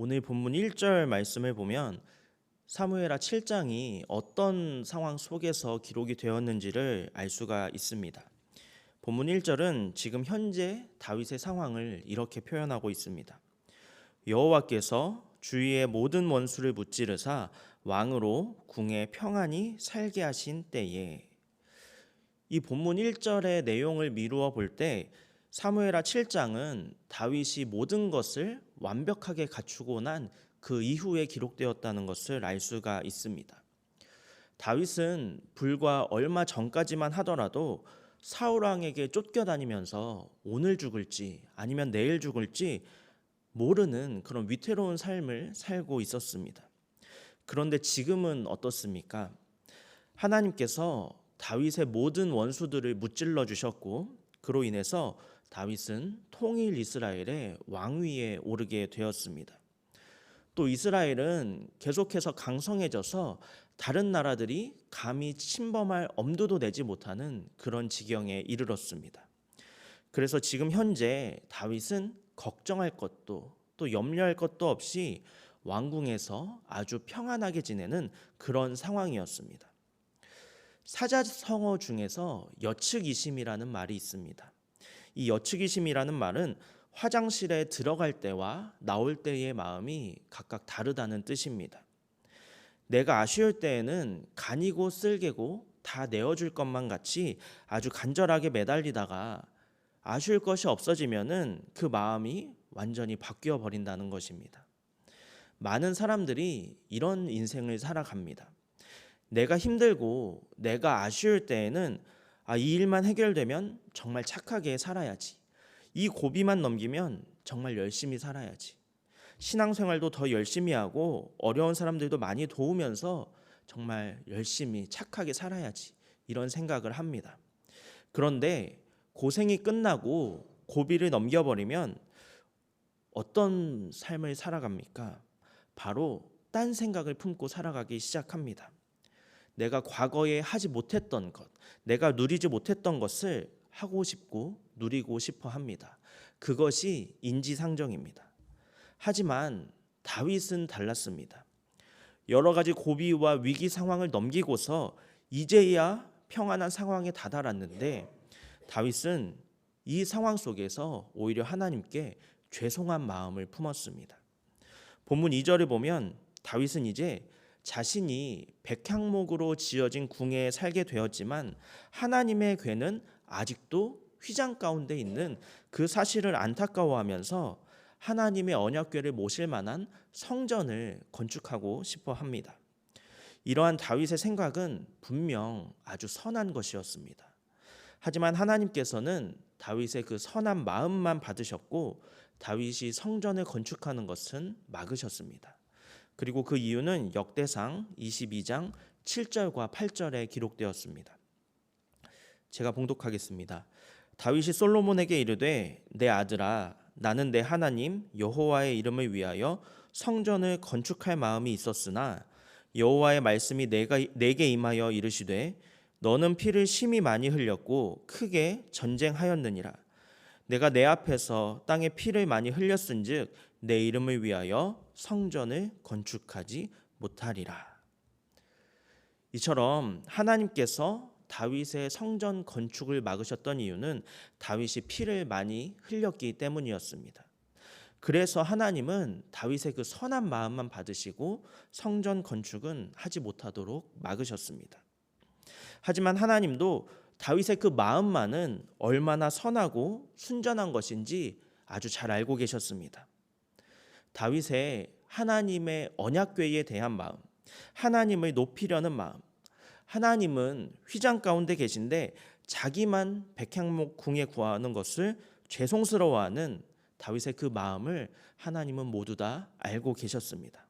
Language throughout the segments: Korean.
오늘 본문 1절 말씀을 보면 사무엘하 7장이 어떤 상황 속에서 기록이 되었는지를 알 수가 있습니다. 본문 1절은 지금 현재 다윗의 상황을 이렇게 표현하고 있습니다. 여호와께서 주위의 모든 원수를 무찌르사 왕으로 궁에 평안히 살게 하신 때에 이 본문 1절의 내용을 미루어 볼 때 사무엘하 7장은 다윗이 모든 것을 완벽하게 갖추고 난 그 이후에 기록되었다는 것을 알 수가 있습니다. 다윗은 불과 얼마 전까지만 하더라도 사울 왕에게 쫓겨다니면서 오늘 죽을지 아니면 내일 죽을지 모르는 그런 위태로운 삶을 살고 있었습니다. 그런데 지금은 어떻습니까? 하나님께서 다윗의 모든 원수들을 무찔러 주셨고 그로 인해서 다윗은 통일 이스라엘의 왕위에 오르게 되었습니다. 또 이스라엘은 계속해서 강성해져서 다른 나라들이 감히 침범할 엄두도 내지 못하는 그런 지경에 이르렀습니다. 그래서 지금 현재 다윗은 걱정할 것도 또 염려할 것도 없이 왕궁에서 아주 평안하게 지내는 그런 상황이었습니다. 사자성어 중에서 여측이심이라는 말이 있습니다. 이 여측이심이라는 말은 화장실에 들어갈 때와 나올 때의 마음이 각각 다르다는 뜻입니다. 내가 아쉬울 때에는 간이고 쓸개고 다 내어줄 것만 같이 아주 간절하게 매달리다가 아쉬울 것이 없어지면은 그 마음이 완전히 바뀌어 버린다는 것입니다. 많은 사람들이 이런 인생을 살아갑니다. 내가 힘들고 내가 아쉬울 때에는 아, 이 일만 해결되면 정말 착하게 살아야지. 이 고비만 넘기면 정말 열심히 살아야지. 신앙생활도 더 열심히 하고 어려운 사람들도 많이 도우면서 정말 열심히 착하게 살아야지. 이런 생각을 합니다. 그런데 고생이 끝나고 고비를 넘겨버리면 어떤 삶을 살아갑니까? 바로 딴 생각을 품고 살아가기 시작합니다. 내가 과거에 하지 못했던 것, 내가 누리지 못했던 것을 하고 싶고 누리고 싶어 합니다. 그것이 인지상정입니다. 하지만 다윗은 달랐습니다. 여러 가지 고비와 위기 상황을 넘기고서 이제야 평안한 상황에 다다랐는데 다윗은 이 상황 속에서 오히려 하나님께 죄송한 마음을 품었습니다. 본문 2절을 보면 다윗은 이제 자신이 백향목으로 지어진 궁에 살게 되었지만 하나님의 괴는 아직도 휘장 가운데 있는 그 사실을 안타까워하면서 하나님의 언약궤를 모실 만한 성전을 건축하고 싶어 합니다. 이러한 다윗의 생각은 분명 아주 선한 것이었습니다. 하지만 하나님께서는 다윗의 그 선한 마음만 받으셨고 다윗이 성전을 건축하는 것은 막으셨습니다. 그리고 그 이유는 역대상 22장 7절과 8절에 기록되었습니다. 제가 봉독하겠습니다. 다윗이 솔로몬에게 이르되 내 아들아 나는 내 하나님 여호와의 이름을 위하여 성전을 건축할 마음이 있었으나 여호와의 말씀이 내가 내게 임하여 이르시되 너는 피를 심히 많이 흘렸고 크게 전쟁하였느니라 내가 내 앞에서 땅에 피를 많이 흘렸은즉 내 이름을 위하여 성전을 건축하지 못하리라 이처럼 하나님께서 다윗의 성전 건축을 막으셨던 이유는 다윗이 피를 많이 흘렸기 때문이었습니다. 그래서 하나님은 다윗의 그 선한 마음만 받으시고 성전 건축은 하지 못하도록 막으셨습니다. 하지만 하나님도 다윗의 그 마음만은 얼마나 선하고 순전한 것인지 아주 잘 알고 계셨습니다. 다윗의 하나님의 언약궤에 대한 마음, 하나님을 높이려는 마음, 하나님은 휘장 가운데 계신데 자기만 백향목 궁에 구하는 것을 죄송스러워하는 다윗의 그 마음을 하나님은 모두 다 알고 계셨습니다.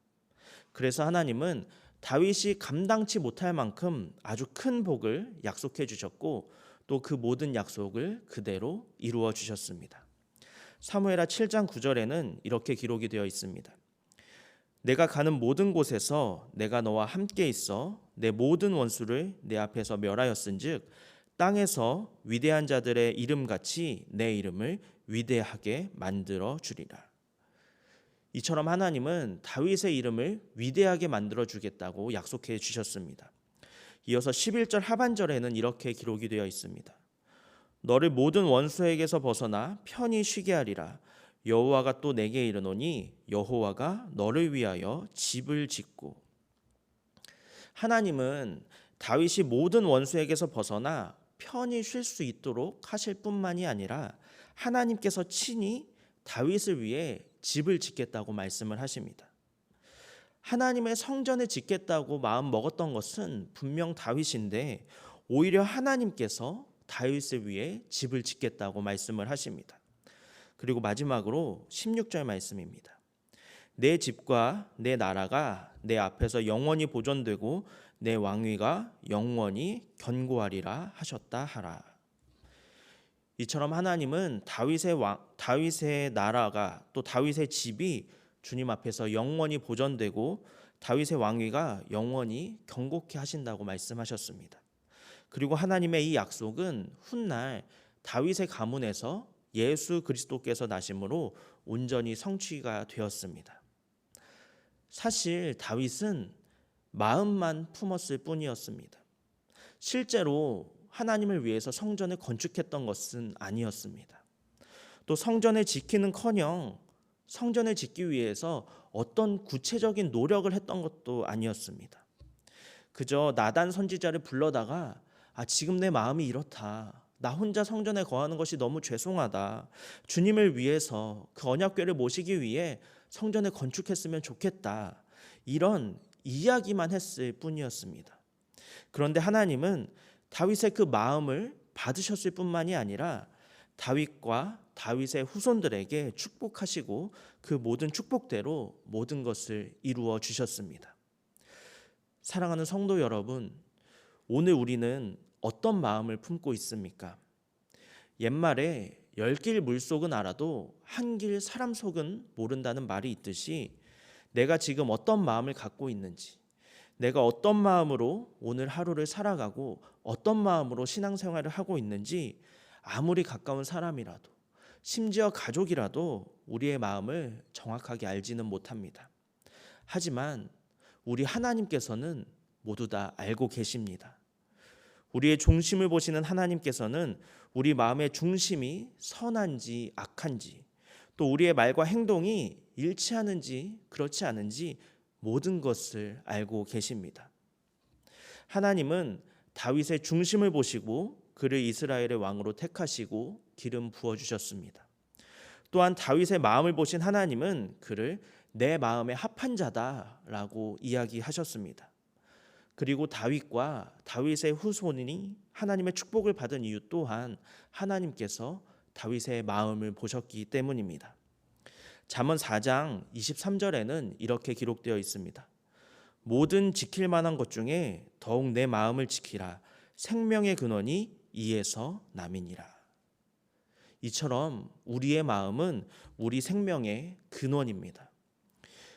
그래서 하나님은 다윗이 감당치 못할 만큼 아주 큰 복을 약속해 주셨고 또 그 모든 약속을 그대로 이루어 주셨습니다. 사무엘하 7장 9절에는 이렇게 기록이 되어 있습니다. 내가 가는 모든 곳에서 내가 너와 함께 있어 내 모든 원수를 내 앞에서 멸하였은즉 땅에서 위대한 자들의 이름 같이 내 이름을 위대하게 만들어 주리라. 이처럼 하나님은 다윗의 이름을 위대하게 만들어 주겠다고 약속해 주셨습니다. 이어서 11절 하반절에는 이렇게 기록이 되어 있습니다. 너를 모든 원수에게서 벗어나 편히 쉬게 하리라. 여호와가 또 내게 이르노니 여호와가 너를 위하여 집을 짓고 하나님은 다윗이 모든 원수에게서 벗어나 편히 쉴 수 있도록 하실 뿐만이 아니라 하나님께서 친히 다윗을 위해 집을 짓겠다고 말씀을 하십니다. 하나님의 성전을 짓겠다고 마음 먹었던 것은 분명 다윗인데 오히려 하나님께서 다윗을 위해 집을 짓겠다고 말씀을 하십니다. 그리고 마지막으로 16절 말씀입니다. 내 집과 내 나라가 내 앞에서 영원히 보존되고 내 왕위가 영원히 견고하리라 하셨다 하라. 이처럼 하나님은 다윗의 왕 다윗의 나라가 또 다윗의 집이 주님 앞에서 영원히 보존되고 다윗의 왕위가 영원히 경고케 하신다고 말씀하셨습니다. 그리고 하나님의 이 약속은 훗날 다윗의 가문에서 예수 그리스도께서 나심으로 온전히 성취가 되었습니다. 사실 다윗은 마음만 품었을 뿐이었습니다. 실제로 하나님을 위해서 성전을 건축했던 것은 아니었습니다. 또 성전을 지키는커녕 성전을 짓기 위해서 어떤 구체적인 노력을 했던 것도 아니었습니다. 그저 나단 선지자를 불러다가 아 지금 내 마음이 이렇다. 나 혼자 성전에 거하는 것이 너무 죄송하다. 주님을 위해서 그 언약궤를 모시기 위해 성전을 건축했으면 좋겠다. 이런 이야기만 했을 뿐이었습니다. 그런데 하나님은 다윗의 그 마음을 받으셨을 뿐만이 아니라 다윗과 다윗의 후손들에게 축복하시고 그 모든 축복대로 모든 것을 이루어 주셨습니다. 사랑하는 성도 여러분, 오늘 우리는 어떤 마음을 품고 있습니까? 옛말에 열 길 물속은 알아도 한 길 사람 속은 모른다는 말이 있듯이 내가 지금 어떤 마음을 갖고 있는지, 내가 어떤 마음으로 오늘 하루를 살아가고 어떤 마음으로 신앙생활을 하고 있는지 아무리 가까운 사람이라도 심지어 가족이라도 우리의 마음을 정확하게 알지는 못합니다. 하지만 우리 하나님께서는 모두 다 알고 계십니다. 우리의 중심을 보시는 하나님께서는 우리 마음의 중심이 선한지 악한지 또 우리의 말과 행동이 일치하는지 그렇지 않은지 모든 것을 알고 계십니다. 하나님은 다윗의 중심을 보시고 그를 이스라엘의 왕으로 택하시고 기름 부어 주셨습니다. 또한 다윗의 마음을 보신 하나님은 그를 내 마음에 합한 자다라고 이야기하셨습니다. 그리고 다윗과 다윗의 후손이 하나님의 축복을 받은 이유 또한 하나님께서 다윗의 마음을 보셨기 때문입니다. 잠언 4장 23절에는 이렇게 기록되어 있습니다. 모든 지킬 만한 것 중에 더욱 내 마음을 지키라. 생명의 근원이 이에서 남이니라. 이처럼 우리의 마음은 우리 생명의 근원입니다.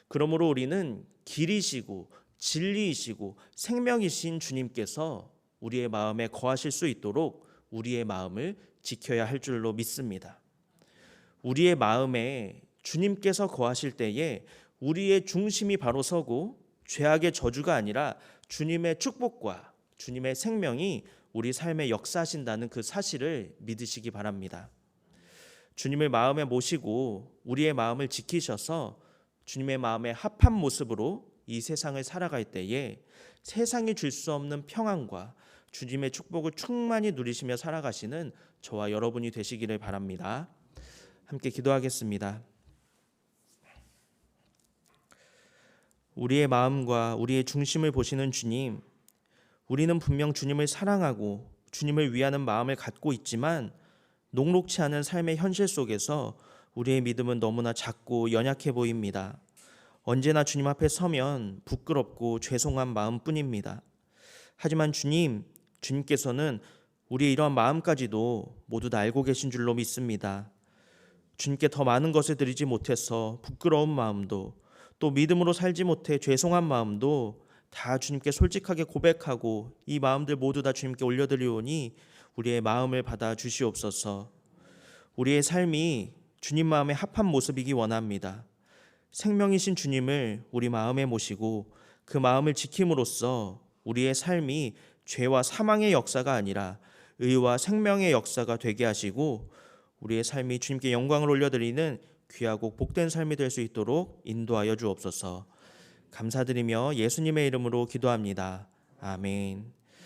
그러므로 우리는 길이시고 진리이시고 생명이신 주님께서 우리의 마음에 거하실 수 있도록 우리의 마음을 지켜야 할 줄로 믿습니다. 우리의 마음에 주님께서 거하실 때에 우리의 중심이 바로 서고 죄악의 저주가 아니라 주님의 축복과 주님의 생명이 우리 삶에 역사하신다는 그 사실을 믿으시기 바랍니다. 주님을 마음에 모시고 우리의 마음을 지키셔서 주님의 마음에 합한 모습으로 이 세상을 살아갈 때에 세상이 줄 수 없는 평안과 주님의 축복을 충만히 누리시며 살아가시는 저와 여러분이 되시기를 바랍니다. 함께 기도하겠습니다. 우리의 마음과 우리의 중심을 보시는 주님, 우리는 분명 주님을 사랑하고 주님을 위하는 마음을 갖고 있지만 녹록치 않은 삶의 현실 속에서 우리의 믿음은 너무나 작고 연약해 보입니다. 언제나 주님 앞에 서면 부끄럽고 죄송한 마음뿐입니다. 하지만 주님, 주님께서는 우리의 이러한 마음까지도 모두 다 알고 계신 줄로 믿습니다. 주님께 더 많은 것을 드리지 못해서 부끄러운 마음도 또 믿음으로 살지 못해 죄송한 마음도 다 주님께 솔직하게 고백하고 이 마음들 모두 다 주님께 올려드리오니 우리의 마음을 받아 주시옵소서. 우리의 삶이 주님 마음에 합한 모습이기 원합니다. 생명이신 주님을 우리 마음에 모시고 그 마음을 지킴으로써 우리의 삶이 죄와 사망의 역사가 아니라 의와 생명의 역사가 되게 하시고 우리의 삶이 주님께 영광을 올려드리는 귀하고 복된 삶이 될 수 있도록 인도하여 주옵소서. 감사드리며 예수님의 이름으로 기도합니다. 아멘.